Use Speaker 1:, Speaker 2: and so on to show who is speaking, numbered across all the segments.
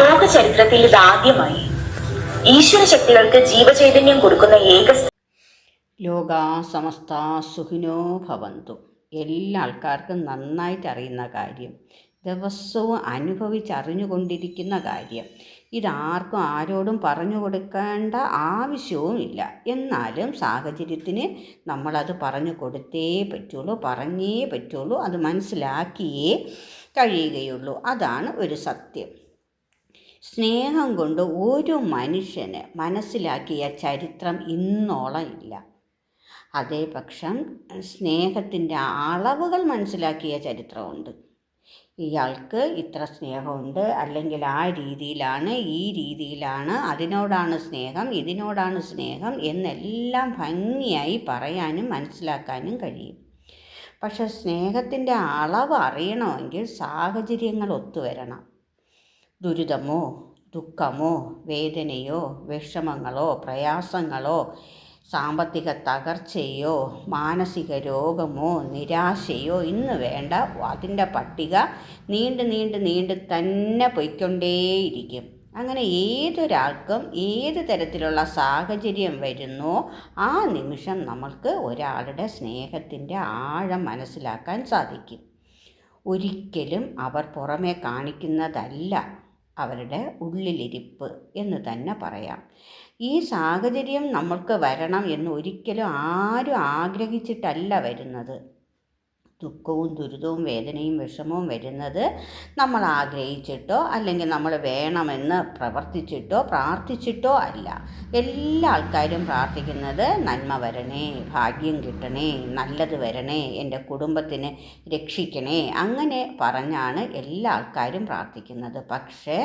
Speaker 1: ലോക ചരിത്രത്തിൽ ഇതാദ്യമായി ഈശ്വര ശക്തികൾക്ക് ജീവചൈതന്യം കൊടുക്കുന്ന ഏക
Speaker 2: ലോക സമസ്ത സുഖിനോ ഭവന്തു. എല്ലാ ആൾക്കാർക്കും നന്നായിട്ട് അറിയുന്ന കാര്യം ദിവസവും അനുഭവിച്ചറിഞ്ഞുകൊണ്ടിരിക്കുന്ന കാര്യം. ഇതാർക്കും ആരോടും പറഞ്ഞു കൊടുക്കേണ്ട ആവശ്യവുമില്ല. എന്നാലും സാഹചര്യത്തിന് നമ്മളത് പറഞ്ഞു കൊടുത്തേ പറ്റുള്ളൂ പറഞ്ഞേ പറ്റുള്ളൂ അത് മനസ്സിലാക്കിയേ കഴിയുകയുള്ളൂ. അതാണ് ഒരു സത്യം. സ്നേഹം കൊണ്ട് ഒരു മനുഷ്യന് മനസ്സിലാക്കിയ ചരിത്രം ഇന്നോളം ഇല്ല. അതേ പക്ഷം സ്നേഹത്തിന്റെ അളവുകൾ മനസ്സിലാക്കിയ ചരിത്രമുണ്ട്. ഇയാൾക്ക് ഇത്ര സ്നേഹമുണ്ട്. അല്ലെങ്കിൽ ആ രീതിയിലാണ് ഈ രീതിയിലാണ് അതിനോടാണ് സ്നേഹം ഇതിനോടാണ് സ്നേഹം എന്നെല്ലാം ഭംഗിയായി പറയാനും മനസ്സിലാക്കാനും കഴിയും. പക്ഷെ സ്നേഹത്തിന്റെ അളവ് അറിയണമെങ്കിൽ സാഹചര്യങ്ങൾ ഒത്തുവരണം. ദുരിതമോ ദുഃഖമോ വേദനയോ വിഷമങ്ങളോ പ്രയാസങ്ങളോ സാമ്പത്തിക തകർച്ചയോ മാനസിക രോഗമോ നിരാശയോ ഇന്ന് വേണ്ട. അതിന്റെ പട്ടിക നീണ്ട് നീണ്ട് നീണ്ട് തന്നെ പൊയ്ക്കൊണ്ടേയിരിക്കും. അങ്ങനെ ഏതൊരാൾക്കും ഏത് തരത്തിലുള്ള സാഹചര്യം വരുന്നോ ആ നിമിഷം നമ്മൾക്ക് ഒരാളുടെ സ്നേഹത്തിന്റെ ആഴം മനസ്സിലാക്കാൻ സാധിക്കും. ഒരിക്കലും അവർ പുറമെ കാണിക്കുന്നതല്ല. അവരുടെ ഉള്ളിലിരിപ്പ് എന്ന് തന്നെ പറയാം. ഈ സാഹചര്യം നമ്മൾക്ക് വരണം എന്ന് ഒരിക്കലും ആരും ആഗ്രഹിച്ചിട്ടല്ല വരുന്നത്. ദുഃഖവും ദുരിതവും വേദനയും വിഷമവും വരുന്നത് നമ്മൾ ആഗ്രഹിച്ചിട്ടോ അല്ലെങ്കിൽ നമ്മൾ വേണമെന്ന് പ്രവർത്തിച്ചിട്ടോ പ്രാർത്ഥിച്ചിട്ടോ അല്ല. എല്ലാ ആൾക്കാരും പ്രാർത്ഥിക്കുന്നത് നന്മ വരണേ ഭാഗ്യം കിട്ടണേ നല്ലത് വരണേ എന്റെ കുടുംബത്തിന് രക്ഷിക്കണേ അങ്ങനെ പറഞ്ഞാണ് എല്ലാ ആൾക്കാരും പ്രാർത്ഥിക്കുന്നത്. പക്ഷേ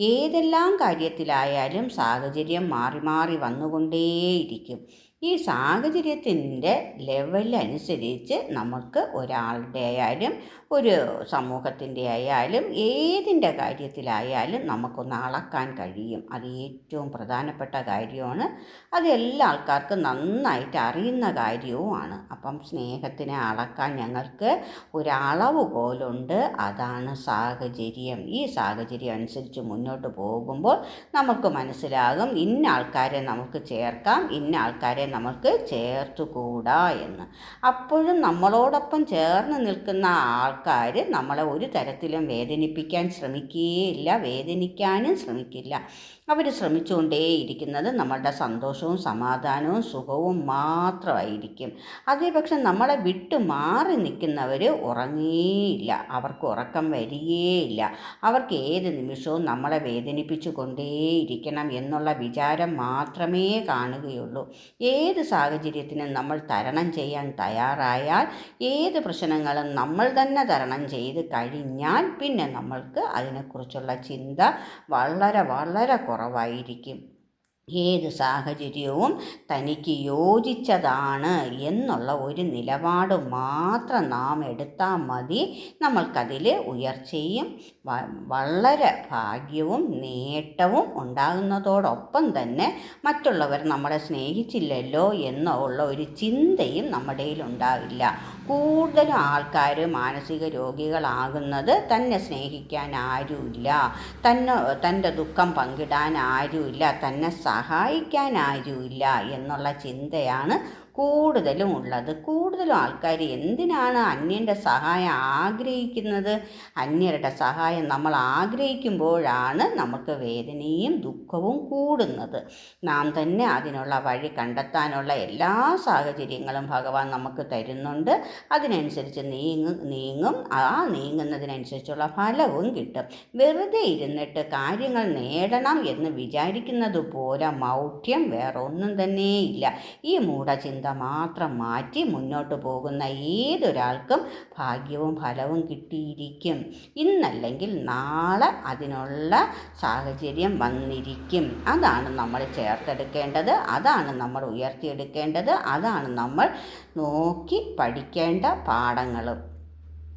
Speaker 2: ഏതെല്ലാം കാര്യത്തിലായാലും സാഹചര്യം മാറി മാറി വന്നുകൊണ്ടേയിരിക്കും. ഈ സാഹചര്യത്തിന്റെ ലെവലനുസരിച്ച് നമുക്ക് ഒരാളുടെ ആയാലും ഒരു സമൂഹത്തിന്റെ ആയാലും ഏതിന്റെ കാര്യത്തിലായാലും നമുക്കൊന്ന് അളക്കാൻ കഴിയും. അത് ഏറ്റവും പ്രധാനപ്പെട്ട കാര്യമാണ്. അത് എല്ലാ ആൾക്കാർക്കും നന്നായിട്ട് അറിയുന്ന കാര്യവുമാണ്. അപ്പം സ്നേഹത്തിനെ അളക്കാൻ ഞങ്ങൾക്ക് ഒരളവ് പോലുണ്ട്. അതാണ് സാഹചര്യം. ഈ സാഹചര്യം അനുസരിച്ച് മുന്നോട്ട് പോകുമ്പോൾ നമുക്ക് മനസ്സിലാകും ഇന്ന ആൾക്കാരെ നമുക്ക് ചേർക്കാം ഇന്ന ആൾക്കാരെ നമുക്ക് ചേർത്തുകൂടാ എന്ന്. അപ്പോഴും നമ്മളോടൊപ്പം ചേർന്ന് നിൽക്കുന്ന ആൾക്കാർ നമ്മളെ ഒരു തരത്തിലും വേദനിപ്പിക്കാൻ ശ്രമിക്കുകയില്ല വേദനിക്കാനും ശ്രമിക്കില്ല. അവർ ശ്രമിച്ചുകൊണ്ടേയിരിക്കുന്നത് നമ്മളുടെ സന്തോഷവും സമാധാനവും സുഖവും മാത്രമായിരിക്കും. അതേപക്ഷെ നമ്മളെ വിട്ടു മാറി നിൽക്കുന്നവർ ഉറങ്ങിയില്ല. അവർക്ക് ഉറക്കം വരികയില്ല. അവർക്ക് ഏത് നിമിഷവും നമ്മളെ വേദനിപ്പിച്ചു കൊണ്ടേയിരിക്കണം എന്നുള്ള വിചാരം മാത്രമേ കാണുകയുള്ളൂ. ഏത് സാഹചര്യത്തിനും നമ്മൾ തരണം ചെയ്യാൻ തയ്യാറായാൽ ഏത് പ്രശ്നങ്ങളും നമ്മൾ തന്നെ തരണം ചെയ്ത് കഴിഞ്ഞാൽ പിന്നെ നമ്മൾക്ക് അതിനെക്കുറിച്ചുള്ള ചിന്ത വളരെ വളരെ കുറവായിരിക്കും. ഏത് സാഹചര്യവും തനിക്ക് യോജിച്ചതാണ് എന്നുള്ള ഒരു നിലപാട് മാത്രം നാം എടുത്താൽ മതി. നമ്മൾക്കതിൽ ഉയർച്ചയും വളരെ ഭാഗ്യവും നേട്ടവും ഉണ്ടാകുന്നതോടൊപ്പം തന്നെ മറ്റുള്ളവർ നമ്മളെ സ്നേഹിച്ചില്ലല്ലോ എന്നുള്ള ഒരു ചിന്തയും നമ്മുടെ ഉണ്ടാവില്ല. കൂടുതലും ആൾക്കാർ മാനസിക രോഗികളാകുന്നത് തന്നെ സ്നേഹിക്കാൻ ആരുമില്ല. തന്നെ തന്റെ ദുഃഖം പങ്കിടാൻ ആരുമില്ല. തന്നെ സഹായിക്കാൻ ആരുമില്ല എന്നുള്ള ചിന്തയാണ് കൂടുതലും ഉള്ളത്. കൂടുതലും ആൾക്കാർ എന്തിനാണ് അന്യന്റെ സഹായം ആഗ്രഹിക്കുന്നത്? അന്യരുടെ സഹായം നമ്മൾ ആഗ്രഹിക്കുമ്പോഴാണ് നമുക്ക് വേദനയും ദുഃഖവും കൂടുന്നത്. നാം തന്നെ അതിനുള്ള വഴി കണ്ടെത്താനുള്ള എല്ലാ സാഹചര്യങ്ങളും ഭഗവാൻ നമുക്ക് തരുന്നുണ്ട്. അതിനനുസരിച്ച് നീങ്ങും നീങ്ങും. ആ നീങ്ങുന്നതിനനുസരിച്ചുള്ള ഫലവും കിട്ടും. വെറുതെ ഇരുന്നിട്ട് കാര്യങ്ങൾ നേടണം എന്ന് വിചാരിക്കുന്നത് പോലെ മൗഢ്യം വേറൊന്നും തന്നെയില്ല. ഈ മൂഢചിന്ത മാത്രം മാറ്റി മുന്നോട്ട് പോകുന്ന ഏതൊരാൾക്കും ഭാഗ്യവും ഫലവും കിട്ടിയിരിക്കും. ഇന്നല്ലെങ്കിൽ നാളെ അതിനുള്ള സാഹചര്യം വന്നിരിക്കും. അതാണ് നമ്മൾ ചേർത്തെടുക്കേണ്ടത് അതാണ് നമ്മൾ ഉയർത്തിയെടുക്കേണ്ടത് അതാണ് നമ്മൾ നോക്കി പഠിക്കേണ്ട പാഠങ്ങളും.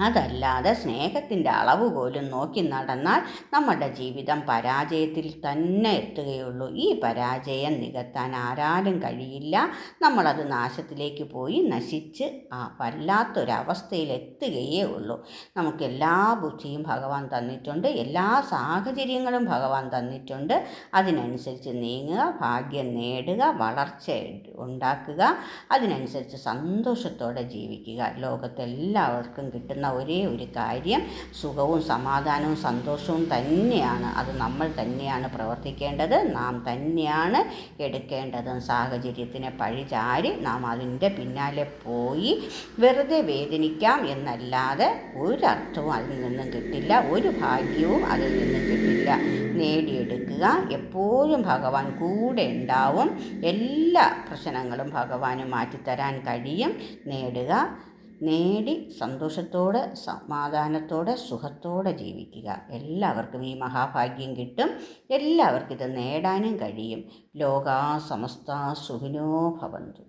Speaker 2: അതല്ലാതെ സ്നേഹത്തിന്റെ അളവ് പോലും നോക്കി നടന്നാൽ നമ്മുടെ ജീവിതം പരാജയത്തിൽ തന്നെ എത്തുകയുള്ളൂ. ഈ പരാജയം നികത്താൻ ആരാലും കഴിയില്ല. നമ്മളത് നാശത്തിലേക്ക് പോയി നശിച്ച് ആ വല്ലാത്തൊരവസ്ഥയിൽ എത്തുകയേ ഉള്ളൂ. നമുക്ക് എല്ലാ ബുദ്ധിയും ഭഗവാൻ തന്നിട്ടുണ്ട്. എല്ലാ സാഹചര്യങ്ങളും ഭഗവാൻ തന്നിട്ടുണ്ട്. അതിനനുസരിച്ച് നീങ്ങുക ഭാഗ്യം നേടുക വളർച്ച ഉണ്ടാക്കുക. അതിനനുസരിച്ച് സന്തോഷത്തോടെ ജീവിക്കുക. ലോകത്തെല്ലാവർക്കും കിട്ടുന്ന ഒരേ ഒരു കാര്യം സുഖവും സമാധാനവും സന്തോഷവും തന്നെയാണ്. അത് നമ്മൾ തന്നെയാണ് പ്രവർത്തിക്കേണ്ടത്. നാം തന്നെയാണ് എടുക്കേണ്ടത്. സാഹചര്യത്തിനെ പഴിചാരി നാം അതിന്റെ പിന്നാലെ പോയി വെറുതെ വേദനിക്കാം എന്നല്ലാതെ ഒരർത്ഥവും അതിൽ നിന്നും കിട്ടില്ല. ഒരു ഭാഗ്യവും അതിൽ നിന്നും കിട്ടില്ല. നേടിയെടുക്കുക. എപ്പോഴും ഭഗവാൻ കൂടെ ഉണ്ടാവും. എല്ലാ പ്രശ്നങ്ങളും ഭഗവാന് മാറ്റിത്തരാൻ കഴിയും. നേടുക. നേടി സന്തോഷത്തോടെ സമാധാനത്തോടെ സുഖത്തോടെ ജീവിക്കുക. എല്ലാവർക്കും ഈ മഹാഭാഗ്യം കിട്ടും. എല്ലാവർക്കും ഇത് നേടാനും കഴിയും. ലോകാ സമസ്ത സുഖിനോ ഭവന്തു.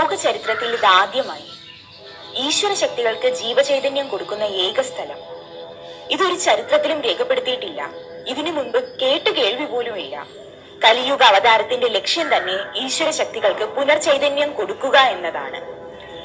Speaker 1: ലോക ചരിത്രത്തിൽ ഇതാദ്യമായി ഈശ്വര ശക്തികൾക്ക് ജീവചൈതന്യം കൊടുക്കുന്ന ഏക സ്ഥലം. ഇതൊരു ചരിത്രത്തിലും രേഖപ്പെടുത്തിയിട്ടില്ല. ഇതിനു മുൻപ് കേട്ട് കേൾവി പോലുമില്ല കലിയുഗ അവതാരത്തിന്റെ ലക്ഷ്യം തന്നെ ഈശ്വര ശക്തികൾക്ക് പുനർചൈതന്യം കൊടുക്കുക എന്നതാണ്.